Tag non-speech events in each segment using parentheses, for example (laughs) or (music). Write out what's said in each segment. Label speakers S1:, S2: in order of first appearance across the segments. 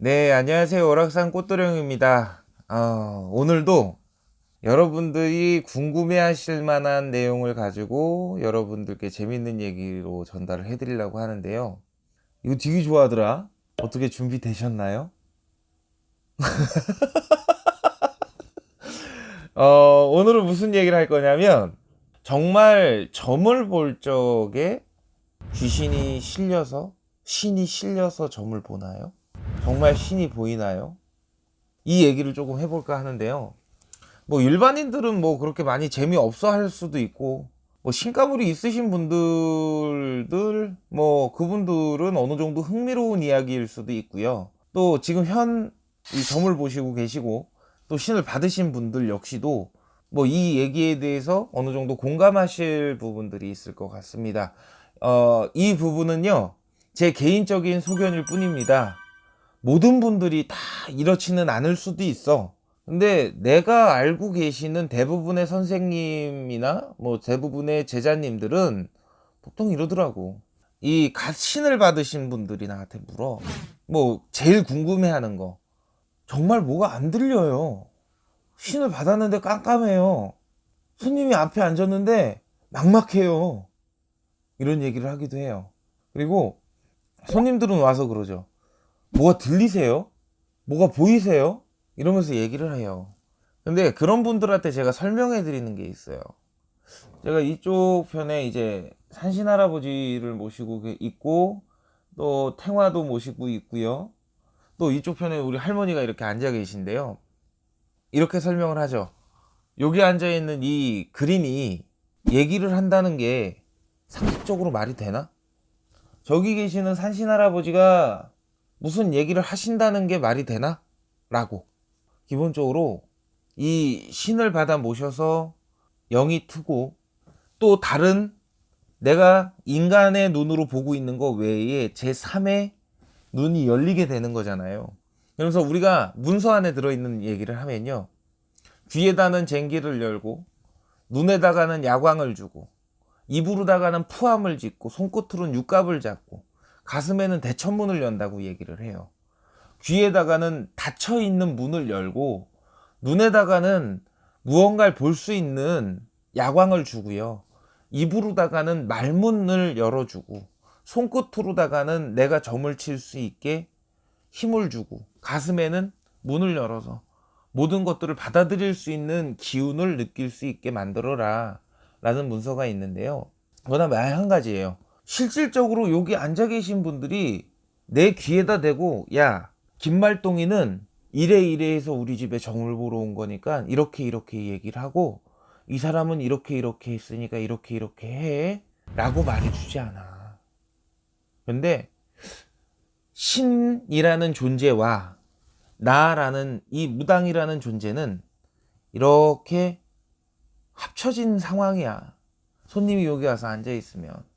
S1: 네, 안녕하세요. 오락산 꽃도령입니다. 어, 오늘도 여러분들이 궁금해 하실 만한 내용을 가지고 여러분들께 재밌는 얘기로 전달을 해드리려고 하는데요. 이거 되게 좋아하더라. 어떻게 준비되셨나요? (laughs) 어, 오늘은 무슨 얘기를 할 거냐면, 정말 점을 볼 적에 귀신이 실려서, 신이 실려서 점을 보나요? 정말 신이 보이나요? 이 얘기를 조금 해볼까 하는데요. 뭐 일반인들은 뭐 그렇게 많이 재미없어 할 수도 있고, 뭐 신가물이 있으신 분들들, 뭐 그분들은 어느 정도 흥미로운 이야기일 수도 있고요. 또 지금 현 이 점을 보시고 계시고, 또 신을 받으신 분들 역시도 뭐 이 얘기에 대해서 어느 정도 공감하실 부분들이 있을 것 같습니다. 어, 이 부분은요, 제 개인적인 소견일 뿐입니다. 모든 분들이 다 이렇지는 않을 수도 있어. 근데 내가 알고 계시는 대부분의 선생님이나 뭐 대부분의 제자님들은 보통 이러더라고. 이 갓신을 받으신 분들이 나한테 물어. 뭐 제일 궁금해 하는 거. 정말 뭐가 안 들려요. 신을 받았는데 깜깜해요. 손님이 앞에 앉았는데 막막해요. 이런 얘기를 하기도 해요. 그리고 손님들은 와서 그러죠. 뭐가 들리세요? 뭐가 보이세요? 이러면서 얘기를 해요. 근데 그런 분들한테 제가 설명해 드리는 게 있어요. 제가 이쪽 편에 이제 산신 할아버지를 모시고 그 있고 또 탱화도 모시고 있고요. 또 이쪽 편에 우리 할머니가 이렇게 앉아 계신데요. 이렇게 설명을 하죠. 여기 앉아 있는 이 그림이 얘기를 한다는 게 상식적으로 말이 되나? 저기 계시는 산신 할아버지가 무슨 얘기를 하신다는 게 말이 되나? 라고. 기본적으로 이 신을 받아 모셔서 영이 트고 또 다른 내가 인간의 눈으로 보고 있는 것 외에 제3의 눈이 열리게 되는 거잖아요. 그래서 우리가 문서 안에 들어있는 얘기를 하면요. 귀에다는 쟁기를 열고 눈에다가는 야광을 주고 입으로다가는 푸함을 짓고 손끝으로는 육갑을 잡고 가슴에는 대천문을 연다고 얘기를 해요. 귀에다가는 닫혀 있는 문을 열고 눈에다가는 무언가를 볼 수 있는 야광을 주고요. 입으로다가는 말문을 열어주고 손끝으로다가는 내가 점을 칠 수 있게 힘을 주고 가슴에는 문을 열어서 모든 것들을 받아들일 수 있는 기운을 느낄 수 있게 만들어라 라는 문서가 있는데요. 그거나 한 가지예요. 실질적으로 여기 앉아 계신 분들이 내 귀에다 대고 야 김말동이는 이래 이래 해서 우리 집에 정을 보러 온 거니까 이렇게 이렇게 얘기를 하고 이 사람은 이렇게 이렇게 했으니까 이렇게 이렇게 해 라고 말해주지 않아. 근데 신이라는 존재와 나라는 이 무당이라는 존재는 이렇게 합쳐진 상황이야. 손님이 여기 와서 앉아 있으면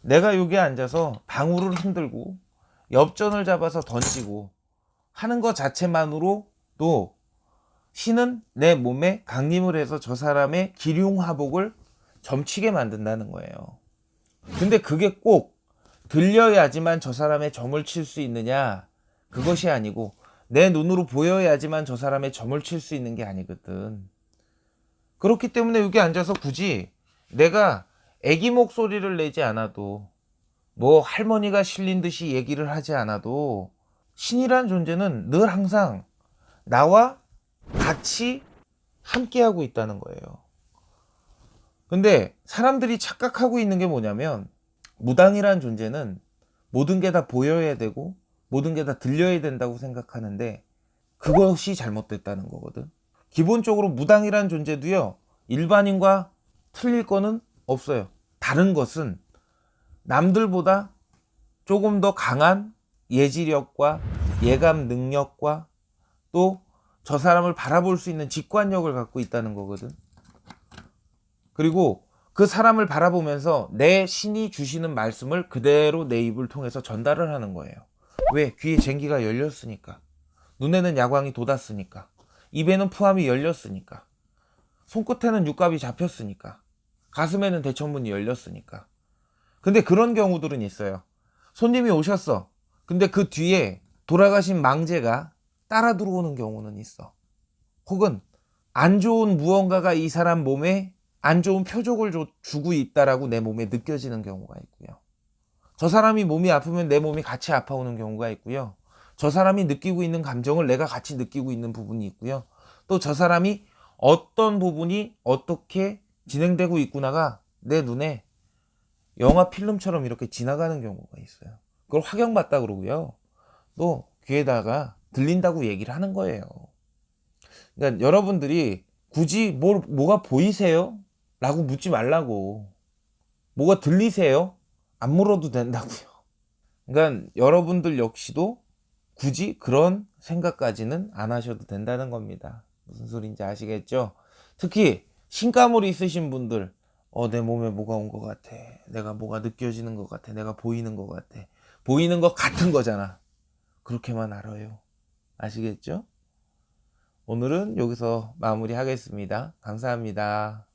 S1: 내가 여기 앉아서 방울을 흔들고 엽전을 잡아서 던지고 하는 것 자체만으로도 신은 내 몸에 강림을 해서 저 사람의 기륭화복을 점치게 만든다는 거예요. 근데 그게 꼭 들려야지만 저 사람의 점을 칠 수 있느냐? 그것이 아니고 내 눈으로 보여야지만 저 사람의 점을 칠 수 있는 게 아니거든. 그렇기 때문에 여기 앉아서 굳이 내가 애기 목소리를 내지 않아도 뭐 할머니가 실린 듯이 얘기를 하지 않아도 신이란 존재는 늘 항상 나와 같이 함께하고 있다는 거예요. 근데 사람들이 착각하고 있는 게 뭐냐면 무당이란 존재는 모든 게 다 보여야 되고 모든 게 다 들려야 된다고 생각하는데 그것이 잘못됐다는 거거든. 기본적으로 무당이란 존재도요. 일반인과 틀릴 거는 없어요. 다른 것은 남들보다 조금 더 강한 예지력과 예감 능력과 또 저 사람을 바라볼 수 있는 직관력을 갖고 있다는 거거든. 그리고 그 사람을 바라보면서 내 신이 주시는 말씀을 그대로 내 입을 통해서 전달을 하는 거예요. 왜? 귀에 쟁기가 열렸으니까. 눈에는 야광이 돋았으니까. 입에는 푸함이 열렸으니까. 손끝에는 육갑이 잡혔으니까. 가슴에는 대천문이 열렸으니까. 근데 그런 경우들은 있어요. 손님이 오셨어. 근데 그 뒤에 돌아가신 망제가 따라 들어오는 경우는 있어. 혹은 안 좋은 무언가가 이 사람 몸에 안 좋은 표적을 줘- 주고 있다라고 내 몸에 느껴지는 경우가 있고요. 저 사람이 몸이 아프면 내 몸이 같이 아파오는 경우가 있고요. 저 사람이 느끼고 있는 감정을 내가 같이 느끼고 있는 부분이 있고요. 또 저 사람이 어떤 부분이 어떻게 진행되고 있구나가 내 눈에 영화 필름처럼 이렇게 지나가는 경우가 있어요. 그걸 확영봤다 그러고요. 또 귀에다가 들린다고 얘기를 하는 거예요. 그러니까 여러분들이 굳이 뭘, 뭐가 보이세요? 라고 묻지 말라고. 뭐가 들리세요? 안 물어도 된다고요. 그러니까 여러분들 역시도 굳이 그런 생각까지는 안 하셔도 된다는 겁니다. 무슨 소린지 아시겠죠? 특히 신가물이 있으신 분들, 어, 내 몸에 뭐가 온 것 같아. 내가 뭐가 느껴지는 것 같아. 내가 보이는 것 같아. 보이는 것 같은 거잖아. 그렇게만 알아요. 아시겠죠? 오늘은 여기서 마무리하겠습니다. 감사합니다.